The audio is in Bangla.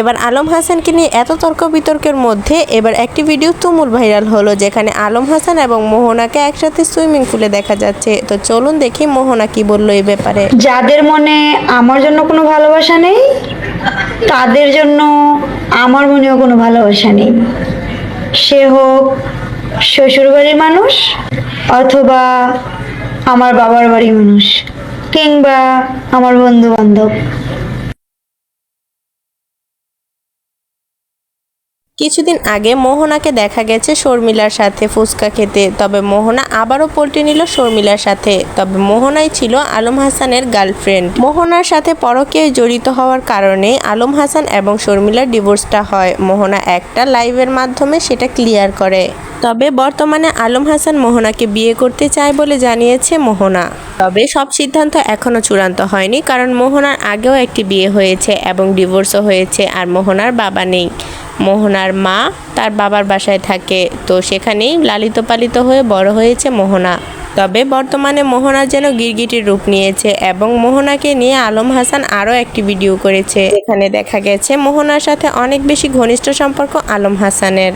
এবার আলম হাসানকে নিয়ে এত তর্ক বিতর্কের মধ্যে এবার একটি ভিডিও তুমুল ভাইরাল হলো, যেখানে আলম হাসান এবং মোহনাকে একসাথে সুইমিং পুলে দেখা যাচ্ছে। তো চলুন দেখি মোহনা কি বলল এই ব্যাপারে। যাদের মনে আমার জন্য কোনো ভালোবাসা নেই, তাদের জন্য আমার মনেও কোনো ভালোবাসা নেই। সে হোক শ্বশুরবাড়ির মানুষ অথবা আমার বাবার বাড়ির মানুষ, কিংবা আমার বন্ধু বান্ধব কিছুদিন আগে মোহনাকে দেখা গেছে শর্মিলার সাথে ফুচকা খেতে। তবে মোহনা আবারও পল্টি নিল শর্মিলার সাথে। তবে মোহনাই ছিল আলম হাসানের গার্লফ্রেন্ড। মোহনার সাথে পরকে জড়িত হওয়ার কারণে আলম হাসান এবং শর্মিলার ডিভোর্সটা হয়। মোহনা একটা লাইভের মাধ্যমে সেটা ক্লিয়ার করে। তবে বর্তমানে আলম হাসান মোহনাকে বিয়ে করতে চায় বলে জানিয়েছে মোহনা। তবে সব সিদ্ধান্ত এখনও চূড়ান্ত হয়নি, কারণ মোহনার আগেও একটি বিয়ে হয়েছে এবং ডিভোর্সও হয়েছে আর মোহনার বাবা নেই। মোহনার মা তার বাবার বাসায় থাকে। তো সেখানেই লালিত পালিত হয়ে বড় হয়েছে মোহনা। তবে বর্তমানে মোহনা যেন গিরগিটির রূপ নিয়েছে এবং মোহনাকে নিয়ে আলম হাসান আরও একটি ভিডিও করেছে। এখানে দেখা গেছে মোহনার সাথে অনেক বেশি ঘনিষ্ঠ সম্পর্ক আলম হাসানের।